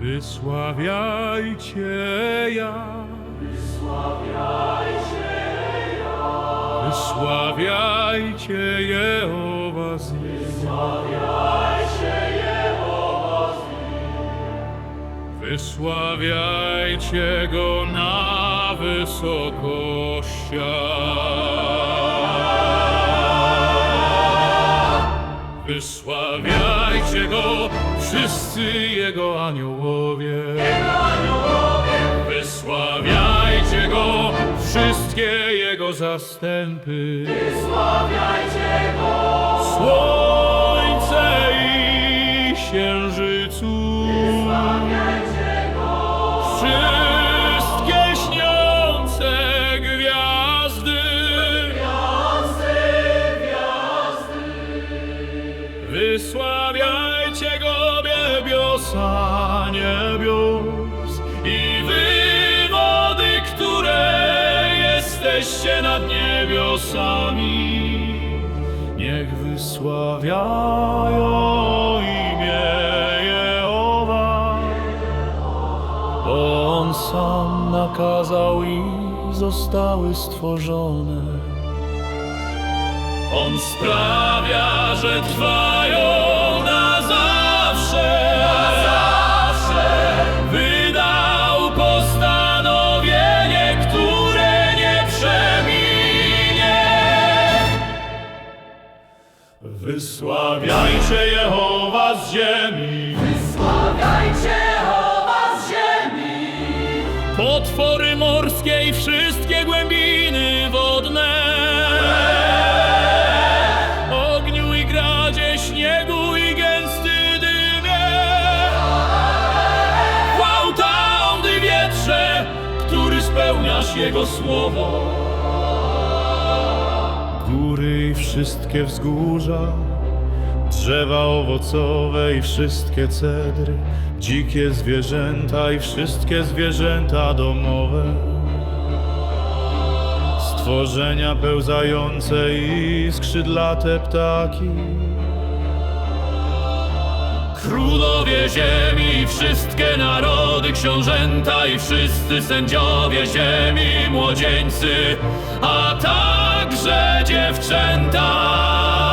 Wysławiajcie ja. Wysławiajcie Jehowa z nim. Wysławiajcie Go na wysokościach. Wysławiajcie Go wszyscy Jego aniołowie. Wysławiajcie Go wszystkie Jego zastępy. Słońce Wysławiajcie go niebiosa niebios i wy wody, które jesteście nad niebiosami. Niech wysławiają imię Jehowa, bo On sam nakazał i zostały stworzone. On sprawia, że trwają na zawsze. Na zawsze. Wydał postanowienie, które nie przeminie. Wysławiajcie Jehowa z ziemi. Sławiajcie Jehowa z ziemi, Potwory morskie i wszystkie głębiny Jego słowo. Góry i wszystkie wzgórza, drzewa owocowe i wszystkie cedry, dzikie zwierzęta i wszystkie zwierzęta domowe, stworzenia pełzające i skrzydlate ptaki. Królowie ziemi, wszystkie narody, książęta i wszyscy sędziowie ziemi, młodzieńcy, a także dziewczęta.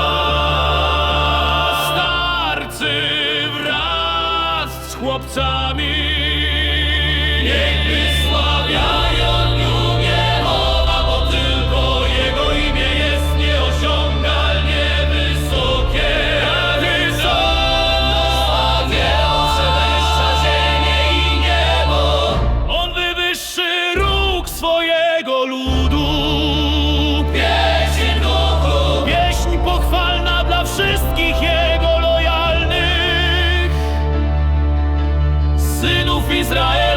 Israel.